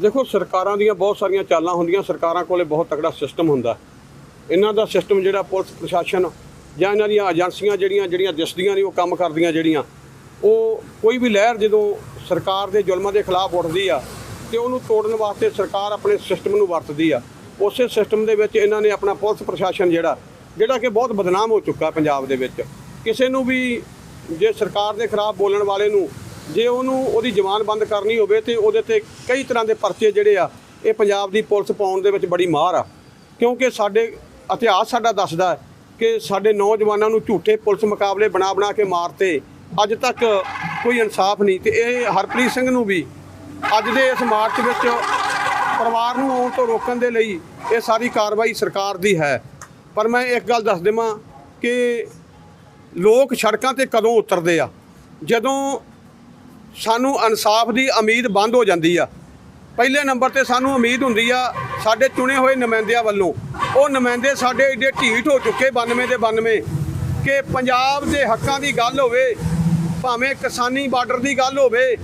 ਦੇਖੋ, ਸਰਕਾਰਾਂ ਦੀਆਂ ਬਹੁਤ ਸਾਰੀਆਂ ਚਾਲਾਂ ਹੁੰਦੀਆਂ, ਸਰਕਾਰਾਂ ਕੋਲੇ ਬਹੁਤ ਤਕੜਾ ਸਿਸਟਮ ਹੁੰਦਾ। ਇਹਨਾਂ ਦਾ ਸਿਸਟਮ ਜਿਹੜਾ ਪੁਲਿਸ ਪ੍ਰਸ਼ਾਸਨ ਜਾਂ ਇਹਨਾਂ ਦੀਆਂ ਏਜੰਸੀਆਂ ਜਿਹੜੀਆਂ ਜਿਹੜੀਆਂ ਦਿਸਦੀਆਂ ਨੇ ਉਹ ਕੰਮ ਕਰਦੀਆਂ ਜਿਹੜੀਆਂ, ਉਹ ਕੋਈ ਵੀ ਲਹਿਰ ਜਦੋਂ ਸਰਕਾਰ ਦੇ ਜ਼ੁਲਮਾਂ ਦੇ ਖਿਲਾਫ ਉੱਠਦੀ ਆ ਤੇ ਉਹਨੂੰ ਤੋੜਨ ਵਾਸਤੇ ਸਰਕਾਰ ਆਪਣੇ ਸਿਸਟਮ ਨੂੰ ਵਰਤਦੀ ਆ, ਉਸੇ ਸਿਸਟਮ ਦੇ ਵਿੱਚ ਇਹਨਾਂ ਨੇ ਆਪਣਾ ਪੁਲਿਸ ਪ੍ਰਸ਼ਾਸਨ ਜਿਹੜਾ ਜਿਹੜਾ ਕਿ ਬਹੁਤ ਬਦਨਾਮ ਹੋ ਚੁੱਕਾ ਪੰਜਾਬ ਦੇ ਵਿੱਚ। ਕਿਸੇ ਨੂੰ ਵੀ ਜੇ ਸਰਕਾਰ ਦੇ ਖਿਲਾਫ ਬੋਲਣ ਵਾਲੇ ਨੂੰ ਜੇ ਉਹਨੂੰ ਉਹਦੀ ਜ਼ਬਾਨ ਬੰਦ ਕਰਨੀ ਹੋਵੇ ਤੇ ਉਹਦੇ ਤੇ ਕਈ ਤਰ੍ਹਾਂ ਦੇ ਪਰਚੇ ਜਿਹੜੇ ਆ, ਇਹ ਪੰਜਾਬ ਦੀ ਪੁਲਿਸ ਪਾਉਣ ਦੇ ਵਿੱਚ ਬੜੀ ਮਾਹਰ ਆ। ਕਿਉਂਕਿ ਸਾਡੇ ਇਤਿਹਾਸ ਸਾਡਾ ਦੱਸਦਾ ਕਿ ਸਾਡੇ ਨੌਜਵਾਨਾਂ ਨੂੰ ਝੂਠੇ ਪੁਲਿਸ ਮੁਕਾਬਲੇ ਬਣਾ ਬਣਾ ਕੇ ਮਾਰਤੇ। ਅੱਜ ਤੱਕ ਕੋਈ ਇਨਸਾਫ ਨਹੀਂ ਤੇ ਇਹ ਹਰਪ੍ਰੀਤ ਸਿੰਘ ਨੂੰ ਵੀ ਅੱਜ ਦੇ ਇਸ ਮਾਰਚ ਵਿੱਚ ਪਰਿਵਾਰ ਨੂੰ ਆਉਣ ਤੋਂ ਰੋਕਣ ਦੇ ਲਈ ਇਹ ਸਾਰੀ ਕਾਰਵਾਈ ਸਰਕਾਰ ਦੀ ਹੈ। ਪਰ ਮੈਂ ਇੱਕ ਗੱਲ ਦੱਸ ਦੇਵਾਂ ਕਿ ਲੋਕ ਸੜਕਾਂ ਤੇ ਕਦੋਂ ਉਤਰਦੇ ਆ? ਜਦੋਂ ਸਾਨੂੰ ਇਨਸਾਫ ਦੀ ਉਮੀਦ ਬੰਦ ਹੋ ਜਾਂਦੀ ਆ। ਪਹਿਲੇ ਨੰਬਰ ਤੇ ਸਾਨੂੰ ਉਮੀਦ ਹੁੰਦੀ ਆ, ਸਾਡੇ ਚੁਣੇ ਹੋਏ ਨੁਮਾਇੰਦਿਆਂ ਵੱਲੋਂ। ਉਹ ਨੁਮਾਇੰਦੇ ਸਾਡੇ ਏਡੇ ਢੀਠ ਹੋ ਚੁੱਕੇ 92 ਦੇ 92 ਕਿ ਪੰਜਾਬ ਦੇ ਹੱਕਾਂ ਦੀ ਗੱਲ ਹੋਵੇ, ਭਾਵੇਂ ਕਿਸਾਨੀ ਬਾਰਡਰ ਦੀ ਗੱਲ ਹੋਵੇ,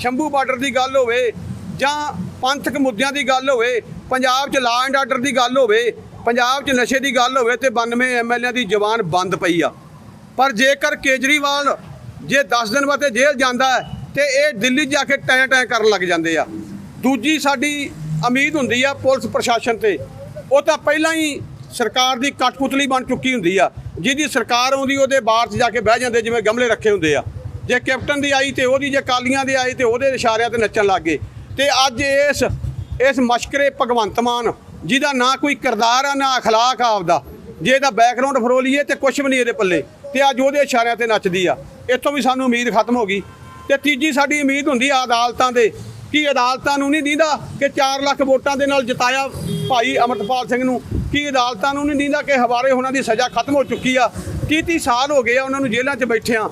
ਸ਼ੰਭੂ ਬਾਰਡਰ ਦੀ ਗੱਲ ਹੋਵੇ, ਜਾਂ ਪੰਥਕ ਮੁੱਦਿਆਂ ਦੀ ਗੱਲ ਹੋਵੇ, ਪੰਜਾਬ 'ਚ ਲਾ ਐਂਡ ਆਰਡਰ ਦੀ ਗੱਲ ਹੋਵੇ, ਪੰਜਾਬ 'ਚ ਨਸ਼ੇ ਦੀ ਗੱਲ ਹੋਵੇ ਤੇ 92 ਐਮਐਲਏ ਦੀ ਜ਼ਬਾਨ ਬੰਦ ਪਈ ਆ। ਪਰ ਜੇਕਰ ਕੇਜਰੀਵਾਲ ਜੇ 10 ਦਿਨ ਬਾਅਦ ਜੇਲ੍ਹ ਜਾਂਦਾ ਹੈ ਤੇ ਇਹ ਦਿੱਲੀ ਜਾ ਕੇ ਟੈਂ ਟੈਂ ਕਰਨ ਲੱਗ ਜਾਂਦੇ ਆ। ਦੂਜੀ ਸਾਡੀ ਉਮੀਦ ਹੁੰਦੀ ਆ ਪੁਲਿਸ ਪ੍ਰਸ਼ਾਸਨ ਤੇ। ਉਹ ਤਾਂ ਪਹਿਲਾਂ ਹੀ ਸਰਕਾਰ ਦੀ ਕਠਪੁਤਲੀ ਬਣ ਚੁੱਕੀ ਹੁੰਦੀ ਆ। ਜਿਹਦੀ ਸਰਕਾਰ ਆਉਂਦੀ, ਉਹਦੇ ਬਾਹਰ 'ਚ ਜਾ ਕੇ ਬਹਿ ਜਾਂਦੇ, ਜਿਵੇਂ ਗਮਲੇ ਰੱਖੇ ਹੁੰਦੇ ਆ। ਜੇ ਕੈਪਟਨ ਦੀ ਆਈ ਤੇ ਉਹਦੀ, ਜੇ ਕਾਲੀਆਂ ਦੀ ਆਈ ਤੇ ਉਹਦੇ ਇਸ਼ਾਰਿਆਂ ਤੇ ਨੱਚਣ ਲੱਗ ਗਏ। ਤੇ ਅੱਜ ਇਸ ਇਸ ਮਸ਼ਕਰੇ ਭਗਵੰਤ ਮਾਨ, ਜਿਹਦਾ ਨਾ ਕੋਈ ਕਿਰਦਾਰ ਆ, ਨਾ ਅਖਲਾਕ ਆ ਆਪਦਾ, ਜੇ ਇਹਦਾ ਬੈਕਗ੍ਰਾਉਂਡ ਫਰੋਲੀਏ ਤੇ ਕੁਝ ਵੀ ਨਹੀਂ ਇਹਦੇ ਪੱਲੇ। ਤੇ ਅੱਜ ਉਹਦੇ ਇਸ਼ਾਰਿਆਂ ਤੇ ਨੱਚਦੀ ਆ। ਇੱਥੋਂ ਵੀ ਸਾਨੂੰ ਉਮੀਦ ਖਤਮ ਹੋ ਗਈ। ਤੇ ਤੀਜੀ ਸਾਡੀ ਉਮੀਦ ਹੁੰਦੀ ਆ ਅਦਾਲਤਾਂ ਦੇ ਕਿ ਅਦਾਲਤਾਂ ਨੂੰ ਨਹੀਂ ਦਿੰਦਾ ਕਿ 4 ਲੱਖ ਵੋਟਾਂ ਦੇ ਨਾਲ ਜਿਤਾਇਆ ਭਾਈ ਅਮਰਤਪਾਲ ਸਿੰਘ ਨੂੰ, ਕਿ ਅਦਾਲਤਾਂ ਨੂੰ ਨਹੀਂ ਦਿੰਦਾ ਕਿ ਹਵਾਰੇ ਉਹਨਾਂ ਦੀ ਸਜ਼ਾ ਖਤਮ ਹੋ ਚੁੱਕੀ ਆ। 30 30 ਸਾਲ ਹੋ ਗਏ ਆ ਉਹਨਾਂ ਨੂੰ ਜੇਲ੍ਹਾਂ 'ਚ ਬੈਠਿਆਂ।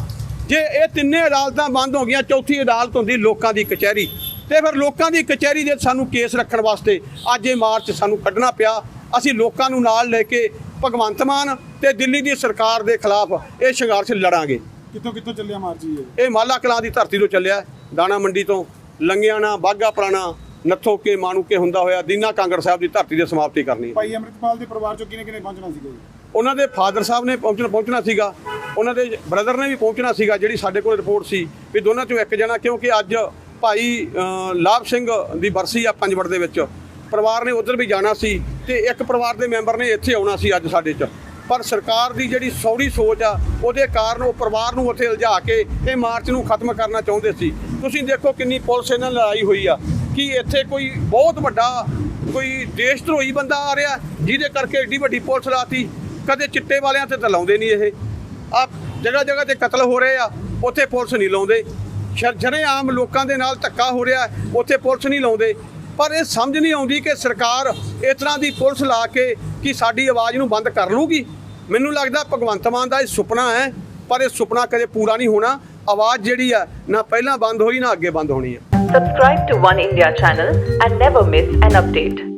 ਜੇ ਇਹ ਤਿੰਨੇ ਅਦਾਲਤਾਂ ਬੰਦ ਹੋ ਗਈਆਂ, ਚੌਥੀ ਅਦਾਲਤ ਹੁੰਦੀ ਲੋਕਾਂ ਦੀ ਕਚਹਿਰੀ। ਤੇ ਫਿਰ ਲੋਕਾਂ ਦੀ ਕਚਹਿਰੀ ਦੇ ਸਾਨੂੰ ਕੇਸ ਰੱਖਣ ਵਾਸਤੇ ਅੱਜ ਇਹ ਮਾਰਚ ਸਾਨੂੰ ਕੱਢਣਾ ਪਿਆ। ਅਸੀਂ ਲੋਕਾਂ ਨੂੰ ਨਾਲ ਲੈ ਕੇ ਭਗਵੰਤ ਮਾਨ ਤੇ ਦਿੱਲੀ ਦੀ ਸਰਕਾਰ ਦੇ ਖਿਲਾਫ ਇਹ ਸੰਘਰਸ਼ ਲੜਾਂਗੇ। ਕਿੱਥੋਂ ਕਿੱਥੋਂ ਚੱਲਿਆ ਮਾਰਜੀ ਇਹ? ਇਹ ਮਾਲਾ ਕਲਾਂ ਦੀ ਧਰਤੀ ਤੋਂ ਚੱਲਿਆ ਦਾਣਾ ਮੰਡੀ ਤੋਂ ਲੰਗਿਆਣਾ ਬਾਗਾ ਪੁਰਾਣਾ ਨੱਥੋ ਕੇ ਮਾਣੂ ਕੇ ਹੁੰਦਾ ਹੋਇਆ ਦੀਨਾ ਕਾਂਗੜ ਸਾਹਿਬ ਦੀ ਧਰਤੀ ਦੇ ਸਮਾਪਤੀ ਕਰਨੀ ਹੈ। ਭਾਈ ਅਮਰਿਤਪਾਲ ਦੇ ਪਰਿਵਾਰ ਚੋਂ ਕਿਨੇ ਕਿਨੇ ਪਹੁੰਚਣਾ ਸੀਗਾ ਜੀ? ਉਹਨਾਂ ਦੇ ਫਾਦਰ ਸਾਹਿਬ ਨੇ ਪਹੁੰਚਣਾ ਪਹੁੰਚਣਾ ਸੀਗਾ। ਉਹਨਾਂ ਦੇ ਬ੍ਰਦਰ ਨੇ ਵੀ ਪਹੁੰਚਣਾ ਸੀਗਾ ਜਿਹੜੀ ਸਾਡੇ ਕੋਲ ਰਿਪੋਰਟ ਸੀ ਵੀ ਦੋਨਾਂ ਚੋਂ ਇੱਕ ਜਣਾ ਕਿਉਂਕਿ ਅੱਜ ਭਾਈ ਅ, ਲਾਭ ਸਿੰਘ ਦੀ ਬਰਸੀ ਆ ਪੰਜਵੜ ਦੇ ਵਿੱਚ। ਪਰਿਵਾਰ ਨੇ ਉਧਰ ਵੀ ਜਾਣਾ ਸੀ ਤੇ ਇੱਕ ਪਰਿਵਾਰ ਦੇ ਮੈਂਬਰ ਨੇ ਇੱਥੇ ਆਉਣਾ ਸੀ ਅੱਜ ਸਾਡੇ 'ਚ। ਪਰ ਸਰਕਾਰ ਦੀ ਜਿਹੜੀ ਸੌੜੀ ਸੋਚ ਆ, ਉਹਦੇ ਕਾਰਨ ਉਹ ਪਰਿਵਾਰ ਨੂੰ ਉੱਥੇ ਉਲਝਾ ਕੇ ਇਹ ਮਾਰਚ ਨੂੰ ਖਤਮ ਕਰਨਾ ਚਾਹੁੰਦੇ ਸੀ। ਤੁਸੀਂ ਦੇਖੋ ਕਿੰਨੀ ਪੁਲਿਸ ਇਹਨਾਂ ਨਾਲ ਲੜਾਈ ਹੋਈ ਆ। ਕਿ ਇੱਥੇ ਕੋਈ ਬਹੁਤ ਵੱਡਾ ਕੋਈ ਦੇਸ਼ ਧਰੋਹੀ ਬੰਦਾ ਆ ਰਿਹਾ, ਜਿਹਦੇ ਕਰਕੇ ਏਡੀ ਵੱਡੀ ਪੁਲਿਸ ਲਾਤੀ? ਕਦੇ ਚਿੱਟੇ ਵਾਲਿਆਂ ਤੇ ਤਾਂ ਲਾਉਂਦੇ ਨਹੀਂ ਇਹ। ਆ ਜਗ੍ਹਾ ਜਗ੍ਹਾ ਤੇ ਕਤਲ ਹੋ ਰਹੇ ਆ, ਉੱਥੇ ਪੁਲਿਸ ਨਹੀਂ ਲਾਉਂਦੇ। ਸ਼ਰਜਰੇ ਆਮ ਲੋਕਾਂ ਦੇ ਨਾਲ ਧੱਕਾ ਹੋ ਰਿਹਾ, ਉੱਥੇ ਪੁਲਿਸ ਨਹੀਂ ਲਾਉਂਦੇ। ਪਰ ਇਹ ਸਮਝ ਨਹੀਂ ਆਉਂਦੀ ਕਿ ਸਰਕਾਰ ਇਸ ਤਰ੍ਹਾਂ ਦੀ ਪੁਲਿਸ ਲਾ ਕੇ ਕਿ ਸਾਡੀ ਆਵਾਜ਼ ਨੂੰ ਬੰਦ ਕਰ ਲੂਗੀ ਮੈਨੂੰ ਲੱਗਦਾ ਭਗਵੰਤ ਮਾਨ ਦਾ ਇਹ ਸੁਪਨਾ ਹੈ, ਪਰ ਇਹ ਸੁਪਨਾ ਕਦੇ ਪੂਰਾ ਨਹੀਂ ਹੋਣਾ। ਆਵਾਜ਼ ਜਿਹੜੀ ਆ, ਨਾ ਪਹਿਲਾਂ ਬੰਦ ਹੋਈ, ਨਾ ਅੱਗੇ ਬੰਦ ਹੋਣੀ ਹੈ Subscribe to One India channel and never miss an update.